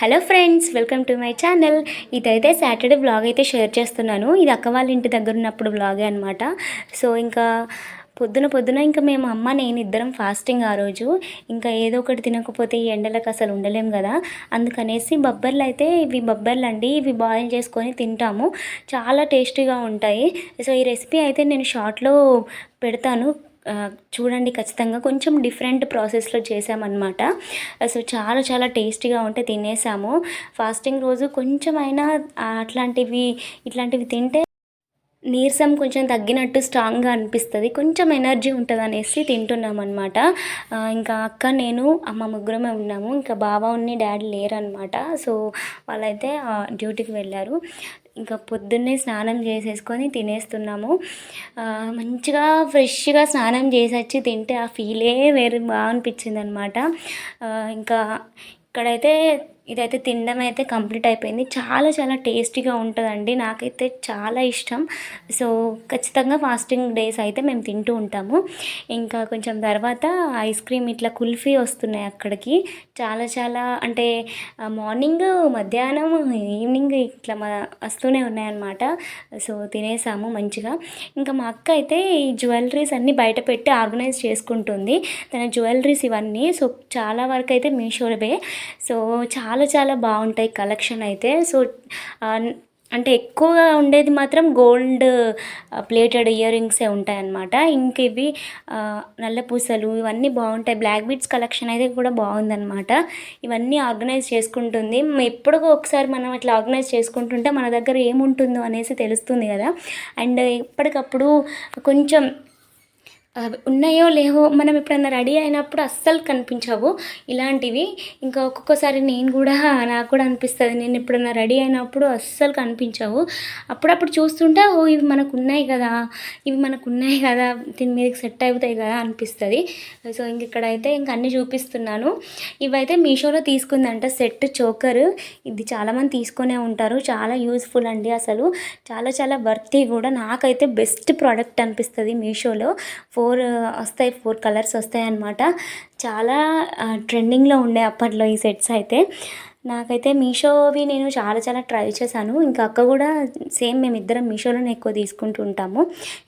Hello friends welcome to my channel. ఇదైతే Saturday blog అయితే share చేస్తున్నాను. ఇది అక్క వాళ్ళ ఇంటి దగ్గర ఉన్నప్పుడు బ్లాగే అనమాట సో ఇంకా పొద్దున పొద్దున ఇంకా మేము అమ్మ నేను ఇద్దరం ఫాస్టింగ్ ఆ రోజు. ఇంకా ఏదో ఒకటి తినకపోతే ఈ ఎండలకు అసలు ఉండలేం కదా. అందుకనేసి బొబ్బర్లు అయితే ఇవి బొబ్బర్లు అండి ఇవి బాయిల్ చేసుకొని తింటాము. చాలా టేస్టీగా ఉంటాయి. సో ఈ రెసిపీ అయితే నేను షార్ట్లో పెడతాను. చూడండి ఖచ్చితంగా కొంచెం డిఫరెంట్ ప్రాసెస్లో చేసామన్నమాట. సో చాలా చాలా టేస్టీగా ఉంటే తినేసాము. ఫాస్టింగ్ రోజు కొంచెమైనా అయినా అట్లాంటివి ఇట్లాంటివి తింటే నీరసం కొంచెం తగ్గినట్టు స్ట్రాంగ్గా అనిపిస్తుంది. కొంచెం ఎనర్జీ ఉంటుంది అనేసి తింటున్నాం అనమాట ఇంకా అక్క నేను అమ్మ ముగ్గురమే ఉన్నాము. ఇంకా బావ ఉన్ని డాడీ లేరనమాట సో వాళ్ళైతే డ్యూటీకి వెళ్ళారు. ఇంకా పొద్దున్నే స్నానం చేసేసుకొని తినేస్తున్నాము. మంచిగా ఫ్రెష్గా స్నానం చేసి వచ్చి తింటే ఆ ఫీలే వేరే బాగా అనిపించింది అనమాట ఇంకా ఇక్కడైతే ఇదైతే తినడం అయితే కంప్లీట్ అయిపోయింది. చాలా చాలా టేస్టీగా ఉంటుందండి. నాకైతే చాలా ఇష్టం. సో ఖచ్చితంగా ఫాస్టింగ్ డేస్ అయితే మేము తింటూ ఉంటాము. ఇంకా కొంచెం తర్వాత ఐస్ క్రీమ్ ఇట్లా కుల్ఫీ వస్తున్నాయి అక్కడికి. చాలా చాలా అంటే మార్నింగ్ మధ్యాహ్నం ఈవినింగ్ ఇట్లా వస్తూనే ఉన్నాయన్నమాట. సో తినేసాము మంచిగా. ఇంకా మా అక్క అయితే ఈ జ్యువెలరీస్ అన్నీ బయట పెట్టి ఆర్గనైజ్ చేసుకుంటుంది. తన జ్యువెలరీస్ ఇవన్నీ. సో చాలా వరకు అయితే మీషోవే సో చాలా చాలా బాగుంటాయి కలెక్షన్ అయితే. సో అంటే ఎక్కువగా ఉండేది మాత్రం గోల్డ్ ప్లేటెడ్ ఇయర్ రింగ్సే ఉంటాయన్నమాట. ఇంక ఇవి నల్ల పూసలు ఇవన్నీ బాగుంటాయి. బ్లాక్ బీట్స్ కలెక్షన్ అయితే కూడా బాగుందన్నమాట. ఇవన్నీ ఆర్గనైజ్ చేసుకుంటుంది. ఎప్పుడో ఒకసారి మనం అట్లా ఆర్గనైజ్ చేసుకుంటుంటే మన దగ్గర ఏముంటుందో అనేసి తెలుస్తుంది కదా. అండ్ ఎప్పటికప్పుడు కొంచెం ఉన్నాయో లేవో మనం ఎప్పుడన్నా రెడీ అయినప్పుడు అస్సలు కనిపించవు. ఇలాంటివి ఇంకా ఒక్కొక్కసారి నేను కూడా నాకు కూడా అనిపిస్తుంది. నేను ఎప్పుడన్నా రెడీ అయినప్పుడు అస్సలు కనిపించవు. అప్పుడప్పుడు చూస్తుంటే ఓ ఇవి మనకు ఉన్నాయి కదా ఇవి మనకు ఉన్నాయి కదా దీని మీదకి సెట్ అవుతాయి కదా అనిపిస్తుంది. సో ఇంక ఇక్కడైతే ఇంక అన్నీ చూపిస్తున్నాను. ఇవైతే మీషోలో తీసుకుందంట సెట్ చోకర్. ఇది చాలామంది తీసుకునే ఉంటారు. చాలా యూస్ఫుల్ అండి అసలు. చాలా చాలా వర్తీ కూడా. నాకైతే బెస్ట్ ప్రోడక్ట్ అనిపిస్తుంది మీషోలో. ఫోర్ వస్తాయి ఫోర్ కలర్స్ వస్తాయి అన్నమాట చాలా ట్రెండింగ్లో ఉండే అప్పట్లో ఈ సెట్స్ అయితే. నాకైతే మీషోవి నేను చాలా చాలా ట్రై చేశాను. ఇంకా అక్క కూడా సేమ్ మేమిద్దరం మీషోలోనే ఎక్కువ తీసుకుంటూ ఉంటాము.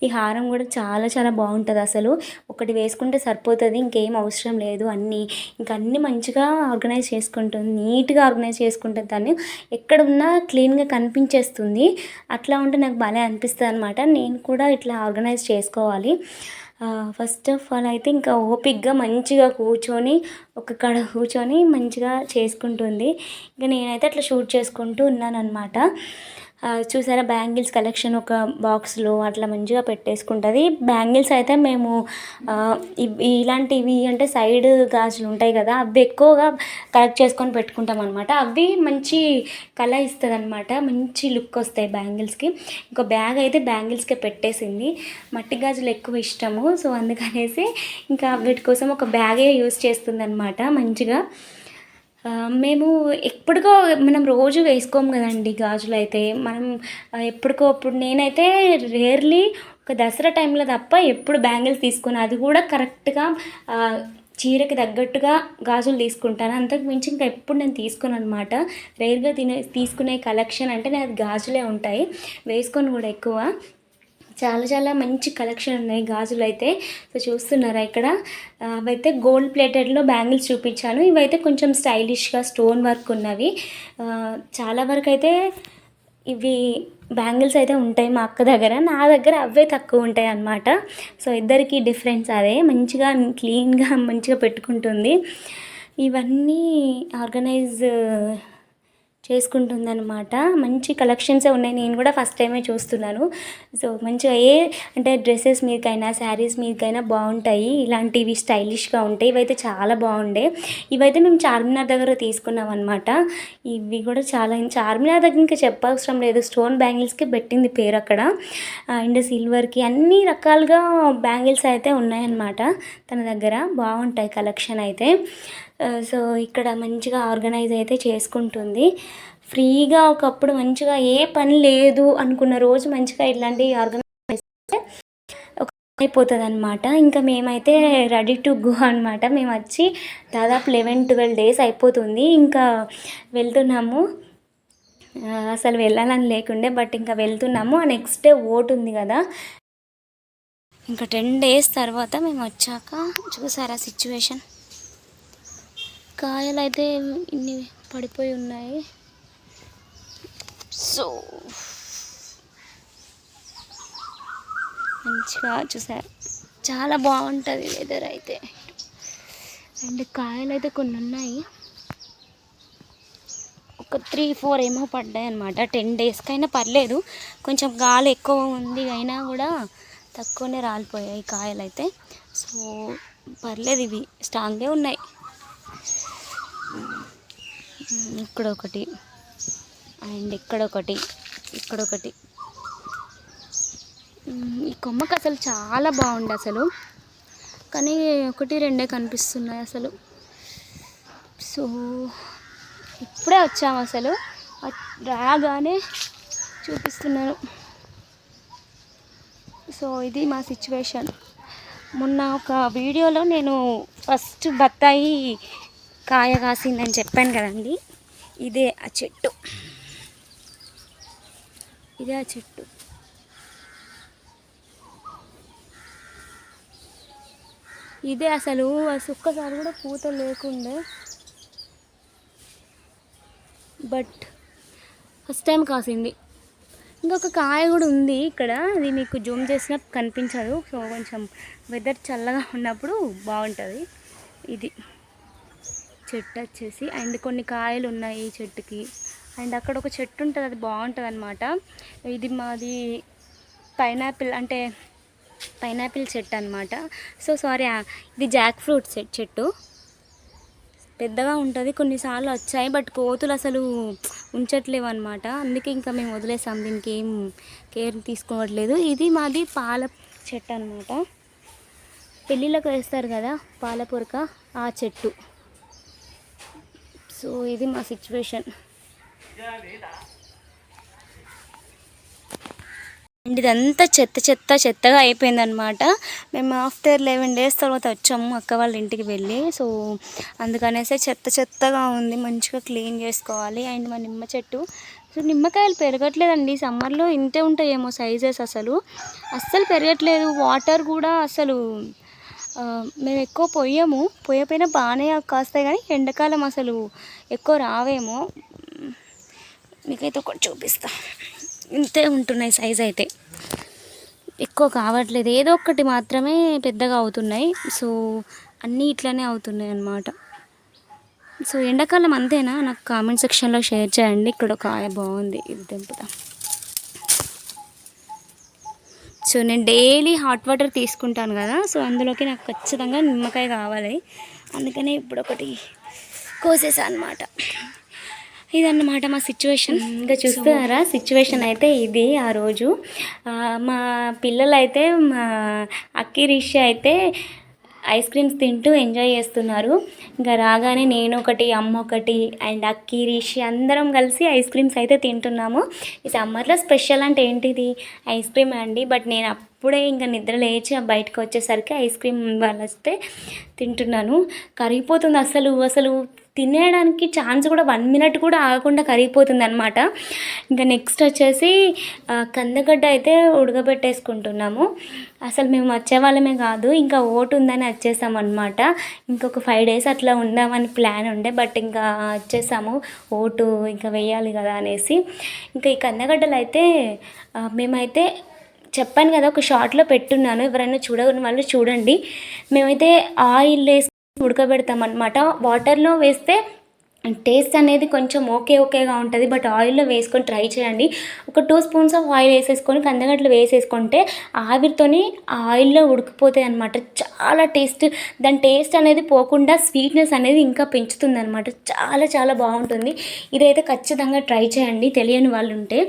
ఈ హారం కూడా చాలా చాలా బాగుంటుంది అసలు. ఒకటి వేసుకుంటే సరిపోతుంది ఇంకేం అవసరం లేదు అన్నీ. ఇంకా అన్నీ మంచిగా ఆర్గనైజ్ చేసుకుంటుంది నీట్గా ఆర్గనైజ్ చేసుకుంటుంది దాన్ని. ఎక్కడ ఉన్నా క్లీన్గా కనిపించేస్తుంది. అట్లా ఉంటే నాకు భలే అనిపిస్తుంది అనమాట నేను కూడా ఇట్లా ఆర్గనైజ్ చేసుకోవాలి. ఫస్ట్ ఆఫ్ ఆల్ అయితే ఇంకా ఓపిక్గా మంచిగా కూర్చొని ఒక కడ కూర్చొని మంచిగా చేసుకుంటుంది. ఇంకా నేనైతే అట్లా షూట్ చేసుకుంటూ ఉన్నాను అనమాట చూసారా బ్యాంగిల్స్ కలెక్షన్ ఒక బాక్స్లో అట్లా మంచిగా పెట్టేసుకుంటుంది. బ్యాంగిల్స్ అయితే మేము ఇలాంటివి అంటే సైడ్ గాజులు ఉంటాయి కదా అవి ఎక్కువగా కలెక్ట్ చేసుకొని పెట్టుకుంటాం అనమాట అవి మంచి కళ ఇస్తుంది అనమాట మంచి లుక్ వస్తాయి బ్యాంగిల్స్కి. ఇంకో బ్యాగ్ అయితే బ్యాంగిల్స్కే పెట్టేసింది. మట్టి గాజులు ఎక్కువ ఇష్టము సో అందుకనేసి ఇంకా వీటి కోసం ఒక బ్యాగే యూస్ చేస్తుంది అనమాట మంచిగా. మేము ఎప్పటికో మనం రోజు వేసుకోము కదండి గాజులు అయితే. మనం ఎప్పటికో అప్పుడు నేనైతే రేర్లీ ఒక దసరా టైంలో తప్ప ఎప్పుడు బ్యాంగిల్స్ తీసుకుని అది కూడా కరెక్ట్గా చీరకి తగ్గట్టుగా గాజులు తీసుకుంటాను. అంతకు మించి ఇంకా ఎప్పుడు నేను తీసుకోను అనమాట రేర్గా తినే తీసుకునే కలెక్షన్ అంటే నాది గాజులే ఉంటాయి. వేసుకొని కూడా ఎక్కువ. చాలా చాలా మంచి కలెక్షన్ ఉన్నాయి గాజులు అయితే. సో చూస్తున్నారా ఇక్కడ? అవైతే గోల్డ్ ప్లేటెడ్లో బ్యాంగిల్స్ చూపించాను. ఇవైతే కొంచెం స్టైలిష్గా స్టోన్ వర్క్ ఉన్నవి. చాలా వరకు అయితే ఇవి బ్యాంగిల్స్ అయితే ఉంటాయి మా అక్క దగ్గర. నా దగ్గర అవే తక్కువ ఉంటాయి అన్నమాట. సో ఇద్దరికి డిఫరెన్స్ అదే. మంచిగా క్లీన్గా మంచిగా పెట్టుకుంటుంది. ఇవన్నీ ఆర్గనైజ్ చేసుకుంటుందన్నమాట. మంచి కలెక్షన్సే ఉన్నాయి. నేను కూడా ఫస్ట్ టైమే చూస్తున్నాను. సో మంచిగా ఏ అంటే డ్రెస్సెస్ మీదకైనా శారీస్ మీదకైనా బాగుంటాయి. ఇలాంటివి స్టైలిష్గా ఉంటాయి ఇవైతే చాలా బాగుండే. ఇవైతే మేము చార్మినార్ దగ్గర తీసుకున్నాం అనమాట ఇవి కూడా చాలా చార్మినార్ దగ్గర ఇంకా చెప్పవసరం లేదు. స్టోన్ బ్యాంగిల్స్కి పెట్టింది పేరు అక్కడ. అండ్ సిల్వర్కి అన్ని రకాలుగా బ్యాంగిల్స్ అయితే ఉన్నాయన్నమాట తన దగ్గర. బాగుంటాయి కలెక్షన్ అయితే. సో ఇక్కడ మంచిగా ఆర్గనైజ్ అయితే చేసుకుంటుంది. ఫ్రీగా ఒకప్పుడు మంచిగా ఏ పని లేదు అనుకున్న రోజు మంచిగా ఇట్లాంటి ఆర్గనైజ్ అయిపోతుంది అనమాట ఇంకా మేమైతే రెడీ టు గో అనమాట మేము వచ్చి దాదాపు లెవెన్ ట్వెల్వ్ డేస్ అయిపోతుంది. ఇంకా వెళ్తున్నాము. అసలు వెళ్ళాలని లేకుండే బట్ ఇంకా వెళ్తున్నాము. నెక్స్ట్ డే ఓటు ఉంది కదా. ఇంకా టెన్ డేస్ తర్వాత మేము వచ్చాక చూసారా సిచ్యువేషన్? కాయలు అయితే ఇన్ని పడిపోయి ఉన్నాయి. సో మంచిగా చూసారు చాలా బాగుంటుంది వెదర్ అయితే. అండ్ కాయలు అయితే కొన్ని ఉన్నాయి. ఒక త్రీ ఫోర్ ఏమో పడ్డాయి అనమాట టెన్ డేస్కైనా పర్లేదు. కొంచెం గాలి ఎక్కువ ఉంది అయినా కూడా తక్కువనే రాలిపోయాయి కాయలు అయితే సో పర్లేదు ఇవి. స్ట్రాంగే ఉన్నాయి. ఇక్కడ ఒకటి అండ్ ఇక్కడ ఒకటి ఇక్కడ ఒకటి ఈ కొమ్మకి అసలు చాలా బాగుండే అసలు కానీ ఒకటి రెండే కనిపిస్తున్నాయి అసలు. సో ఇప్పుడే వచ్చాము అసలు రాగానే చూపిస్తున్నాను సో ఇది మా సిచ్యువేషన్. మొన్న ఒక వీడియోలో నేను ఫస్ట్ బత్తాయి కాయ కాసిందని చెప్పాను కదండి. ఇదే ఆ చెట్టు. ఇదే ఆ చెట్టు. ఇదే అసలు అసలు ఒక్కసారి కూడా పూత లేకుండే. బట్ ఫస్ట్ టైం కాసింది. ఇంకొక కాయ కూడా ఉంది ఇక్కడ. అది మీకు జూమ్ చేసినా కనిపించదు. సో కొంచెం వెదర్ చల్లగా ఉన్నప్పుడు బాగుంటుంది. ఇది. చెట్టు వచ్చేసి అండ్ కొన్ని కాయలు ఉన్నాయి ఈ చెట్టుకి. అండ్ అక్కడ ఒక చెట్టు ఉంటుంది అది బాగుంటుంది అనమాట ఇది మాది పైనాపిల్ అంటే పైనాపిల్ చెట్టు అనమాట సో సారీ ఇది జాక్ ఫ్రూట్ చెట్టు. పెద్దగా ఉంటుంది కొన్నిసార్లు వచ్చాయి బట్ కోతులు అసలు ఉంచట్లేవు అనమాట అందుకే ఇంకా మేము వదిలేసాం దీనికి ఏం కేర్ తీసుకోవట్లేదు. ఇది మాది పాల చెట్టు అనమాట పెళ్ళిళ్ళకు వేస్తారు కదా పాలపొరక ఆ చెట్టు. సో ఇది మా సిచ్యువేషన్ అండ్ ఇదంతా చెత్త చెత్త చెత్తగా అయిపోయిందనమాట మేము ఆఫ్టర్ లెవెన్ డేస్ తర్వాత వచ్చాము అక్క వాళ్ళ ఇంటికి వెళ్ళి. సో అందుకనేసి చెత్త చెత్తగా ఉంది. మంచిగా క్లీన్ చేసుకోవాలి. అండ్ మా నిమ్మ చెట్టు. సో నిమ్మకాయలు పెరగట్లేదండి. సమ్మర్లో ఇంతే ఉంటాయేమో సైజెస్ అసలు. అస్సలు పెరగట్లేదు. వాటర్ కూడా అసలు మేము ఎక్కువ పొయ్యము పొయ్యపోయినా బాగానే కాస్తాయి కానీ ఎండాకాలం అసలు ఎక్కువ రావేమో. మీకైతే ఒకటి చూపిస్తా. ఇంతే ఉంటున్నాయి సైజ్ అయితే. ఎక్కువ కావట్లేదు. ఏదో ఒకటి మాత్రమే పెద్దగా అవుతున్నాయి. సో అన్నీ ఇట్లానే అవుతున్నాయి అన్నమాట. సో ఎండాకాలం అంతేనా? నాకు కామెంట్ సెక్షన్లో షేర్ చేయండి. ఇక్కడ ఒక ఆయ బాగుంది. ఇది దింపుతాం సో నేను డైలీ హాట్ వాటర్ తీసుకుంటాను కదా సో అందులోకి నాకు ఖచ్చితంగా నిమ్మకాయ కావాలి. అందుకనే ఇప్పుడు ఒకటి కోసేసా అనమాట ఇదన్నమాట మా సిచ్యువేషన్ ఇంకా చూస్తున్నారా? సిచ్యువేషన్ అయితే ఇది ఆ రోజు. మా పిల్లలైతే మా అక్కిరిషి అయితే ఐస్ క్రీమ్స్ తింటూ ఎంజాయ్ చేస్తున్నారు. ఇంకా రాగానే నేను ఒకటి అమ్మ ఒకటి అండ్ అక్కి రిషి అందరం కలిసి ఐస్ క్రీమ్స్ అయితే తింటున్నాము. ఈ సమ్మర్లో స్పెషల్ అంటే ఏంటిది? ఐస్ క్రీమ్ అండి. బట్ నేను అప్పుడే ఇంకా నిద్ర లేచి బయటకు వచ్చేసరికి ఐస్ క్రీమ్ వాళ్ళు వస్తే తింటున్నాను. కరిగిపోతుంది అసలు అసలు తినేయడానికి ఛాన్స్ కూడా వన్ మినిట్ కూడా ఆగకుండా కరిగిపోతుంది అనమాట ఇంకా నెక్స్ట్ వచ్చేసి కందగడ్డ అయితే ఉడకబెట్టేసుకుంటున్నాము. అసలు మేము వచ్చే వాళ్ళమే కాదు ఇంకా ఓటు ఉందని వచ్చేసాం అనమాట ఇంకొక ఫైవ్ డేస్ అట్లా ఉందామని ప్లాన్ ఉండే బట్ ఇంకా వచ్చేసాము. ఓటు ఇంకా వేయాలి కదా అనేసి. ఇంకా ఈ కందగడ్డలు అయితే మేమైతే చెప్పాను కదా ఒక షార్ట్లో పెట్టున్నాను. ఎవరైనా చూడని వాళ్ళు చూడండి. మేమైతే ఆయిల్ వేసి ఉడకబెడతామన్నమాట. వాటర్లో వేస్తే టేస్ట్ అనేది కొంచెం ఓకే ఓకేగా ఉంటుంది. బట్ ఆయిల్లో వేసుకొని ట్రై చేయండి. ఒక టూ స్పూన్స్ ఆఫ్ ఆయిల్ వేసేసుకొని కందగడ్డలు వేసేసుకుంటే ఆవిరితోని ఆయిల్లో ఉడికిపోతాయి అనమాట చాలా టేస్ట్ దాని టేస్ట్ అనేది పోకుండా స్వీట్నెస్ అనేది ఇంకా పెంచుతుంది అనమాట చాలా చాలా బాగుంటుంది. ఇదైతే ఖచ్చితంగా ట్రై చేయండి తెలియని వాళ్ళు ఉంటే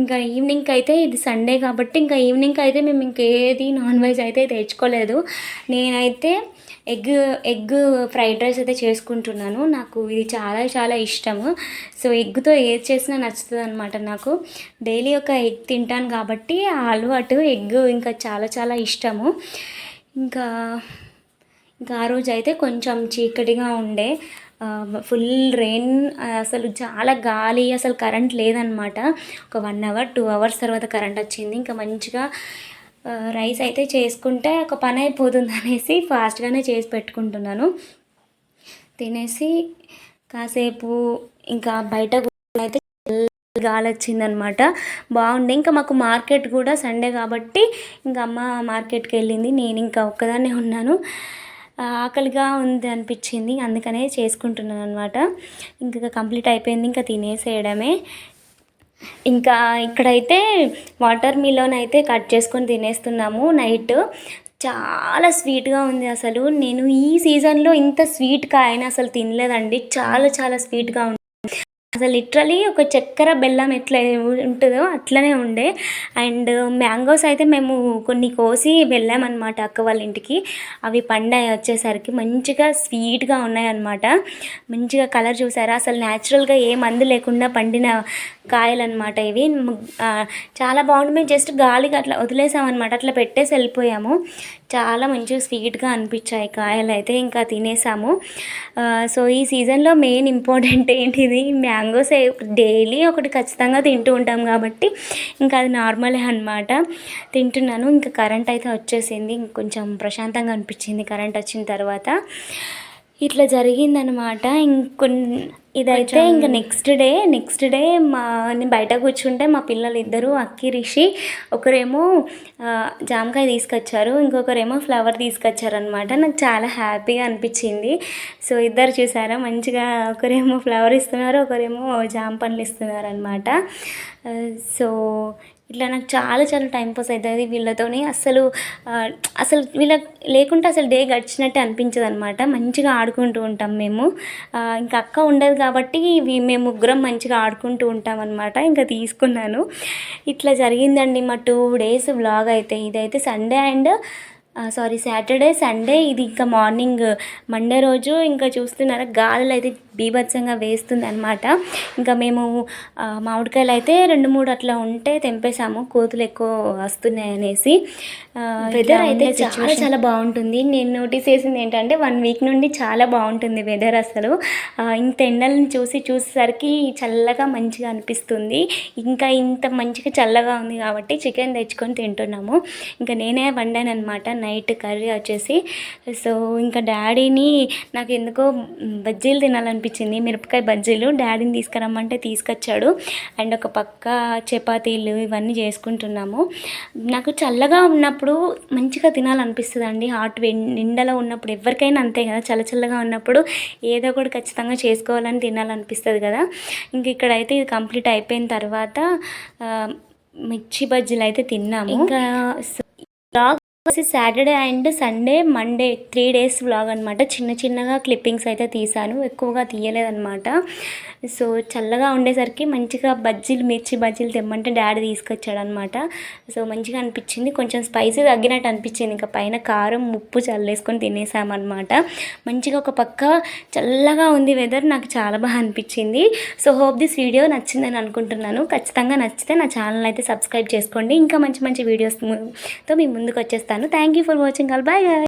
ఇంకా ఈవినింగ్ అయితే ఇది సండే కాబట్టి ఇంకా ఈవినింగ్ అయితే మేము ఇంకేది నాన్ వెజ్ అయితే తెచ్చుకోలేదు. నేనైతే ఎగ్ ఎగ్ ఫ్రైడ్ రైస్ అయితే చేసుకుంటున్నాను. నాకు ఇది చాలా చాలా ఇష్టము. సో ఎగ్తో ఏది చేసినా నచ్చుతుంది అనమాట నాకు. డైలీ ఒక ఎగ్ తింటాను కాబట్టి ఆ అలవాటు ఎగ్ ఇంకా చాలా చాలా ఇష్టము. ఇంకా ఇంకా ఆ రోజు అయితే కొంచెం చీకటిగా ఉండే. ఫుల్ రెయిన్ అసలు చాలా గాలి అసలు కరెంట్ లేదనమాట ఒక వన్ అవర్ టూ అవర్స్ తర్వాత కరెంట్ వచ్చింది. ఇంకా మంచిగా రైస్ అయితే చేసుకుంటే ఒక పని అయిపోతుంది అనేసి ఫాస్ట్గానే చేసి పెట్టుకుంటున్నాను. తినేసి కాసేపు ఇంకా బయట అయితే గాలి వచ్చిందనమాట. బాగుండే. ఇంకా మాకు మార్కెట్ కూడా సండే కాబట్టి ఇంకా అమ్మ మార్కెట్కి వెళ్ళింది. నేను ఇంకా ఒక్కదాన్నే ఉన్నాను. ఆకలిగా ఉంది అనిపించింది. అందుకనే చేసుకుంటున్నాను అనమాట ఇంకా కంప్లీట్ అయిపోయింది. ఇంకా తినేసేయడమే. ఇంకా ఇక్కడైతే వాటర్ మిలోన్ అయితే కట్ చేసుకొని తినేస్తున్నాము నైట్. చాలా స్వీట్గా ఉంది అసలు. నేను ఈ సీజన్లో ఇంత స్వీట్ కాయని అసలు తినలేదండి. చాలా చాలా స్వీట్గా ఉంది అసలు లిటరలీ ఒక చక్కెర బెల్లం ఎట్లా ఉంటుందో అట్లనే ఉండే. అండ్ మ్యాంగోస్ అయితే మేము కొన్ని కోసి వెళ్ళామన్నమాట అక్క వాళ్ళ ఇంటికి. అవి పండాయి వచ్చేసరికి మంచిగా స్వీట్గా ఉన్నాయన్నమాట మంచిగా కలర్ చూసారా? అసలు న్యాచురల్గా ఏ మందు లేకుండా పండిన కాయలు అనమాట ఇవి. చాలా బాగుంది మేము జస్ట్ గాలికి అట్లా వదిలేసామన్నమాట అట్లా పెట్టేసి వెళ్ళిపోయాము. చాలా మంచిగా స్వీట్గా అనిపించాయి కాయలు అయితే ఇంకా తినేసాము. సో ఈ సీజన్లో మెయిన్ ఇంపార్టెంట్ ఏంటిది? మ్యాంగోస్ డైలీ ఒకటి ఖచ్చితంగా తింటూ ఉంటాం కాబట్టి ఇంకా అది నార్మలే అనమాట తింటున్నాను. ఇంకా కరెంట్ అయితే వచ్చేసింది. ఇంకొంచెం ప్రశాంతంగా అనిపించింది కరెంట్ వచ్చిన తర్వాత. ఇట్లా జరిగిందనమాట ఇంకొన్ ఇదైతే ఇంకా నెక్స్ట్ డే నెక్స్ట్ డే మా నేను బయట కూర్చుంటే మా పిల్లలు ఇద్దరు అక్కి రిషి ఒకరేమో జామకాయ తీసుకొచ్చారు. ఇంకొకరేమో ఫ్లవర్ తీసుకొచ్చారనమాట నాకు చాలా హ్యాపీగా అనిపించింది. సో ఇద్దరు చూసారా? మంచిగా ఒకరేమో ఫ్లవర్ ఇస్తున్నారు ఒకరేమో జామ పండ్లు ఇస్తున్నారు అనమాట సో ఇట్లా నాకు చాలా చాలా టైం పాస్ అవుతుంది వీళ్ళతోని. అసలు అసలు వీళ్ళ లేకుంటే అసలు డే గడిచినట్టే అనిపించదు అనమాట మంచిగా ఆడుకుంటూ ఉంటాం మేము. ఇంకా అక్క ఉండదు కాబట్టి ఇవి మేము ముగ్గురం మంచిగా ఆడుకుంటూ ఉంటాం అనమాట ఇంకా తీసుకున్నాను. ఇట్లా జరిగిందండి మా టూ డేస్ వ్లాగ్ అయితే. ఇదైతే Sunday and sorry Saturday. Sunday ఇది ఇంకా మార్నింగ్ మండే రోజు. ఇంకా చూస్తున్నారా గాలులు అయితే బీభత్సంగా వేస్తుంది అనమాట ఇంకా మేము మామిడికాయలు అయితే రెండు మూడు అట్లా ఉంటే తెంపేసాము కోతులు ఎక్కువ వస్తున్నాయి అనేసి వెదర్ అయితే చాలా చాలా బాగుంటుంది. నేను నోటీస్ చేసింది ఏంటంటే వన్ వీక్ నుండి చాలా బాగుంటుంది వెదర్ అసలు. ఇంత ఎండలను చూసి చూసేసరికి చల్లగా మంచిగా అనిపిస్తుంది. ఇంకా ఇంత మంచిగా చల్లగా ఉంది కాబట్టి చికెన్ తెచ్చుకొని తింటున్నాము. ఇంకా నేనే వండాను అనమాట నైట్ కర్రీ వచ్చేసి. సో ఇంకా డాడీని నాకు ఎందుకో బజ్జీలు తినాలనిపించింది మిరపకాయ బజ్జీలు డాడీని తీసుకురమ్మంటే తీసుకొచ్చాడు. అండ్ ఒక పక్క చపాతీలు ఇవన్నీ చేసుకుంటున్నాము. నాకు చల్లగా ఉన్నప్పుడు మంచిగా తినాలనిపిస్తుంది అండి హాట్ ఎండలో ఉన్నప్పుడు ఎవరికైనా అంతే కదా చల్ల చల్లగా ఉన్నప్పుడు ఏదో ఒకటి ఖచ్చితంగా చేసుకోవాలని తినాలనిపిస్తుంది కదా. ఇంక ఇక్కడైతే ఇది కంప్లీట్ అయిపోయిన తర్వాత మిర్చి బజ్జీలు అయితే తిన్నాము. ఇంకా Saturday and Sunday Monday three days vlog అనమాట చిన్న చిన్నగా క్లిప్పింగ్స్ అయితే తీసాను ఎక్కువగా తీయలేదన్నమాట. సో చల్లగా ఉండేసరికి మంచిగా బజ్జీలు మిర్చి బజ్జీలు తెమ్మంటే డాడీ తీసుకొచ్చాడు అనమాట సో మంచిగా అనిపించింది. కొంచెం స్పైసీ తగ్గినట్టు అనిపించింది. ఇంకా పైన కారం ఉప్పు చల్లేసుకొని తినేసామన్నమాట. మంచిగా ఒక పక్క చల్లగా ఉంది వెదర్ నాకు చాలా బాగా అనిపించింది. సో హోప్ దిస్ వీడియో నచ్చిందని అనుకుంటున్నాను. ఖచ్చితంగా నచ్చితే నా ఛానల్ అయితే సబ్స్క్రైబ్ చేసుకోండి. ఇంకా మంచి మంచి వీడియోస్తో మీ ముందుకు వచ్చేస్తాను చేస్తాను. Thank for watching all bye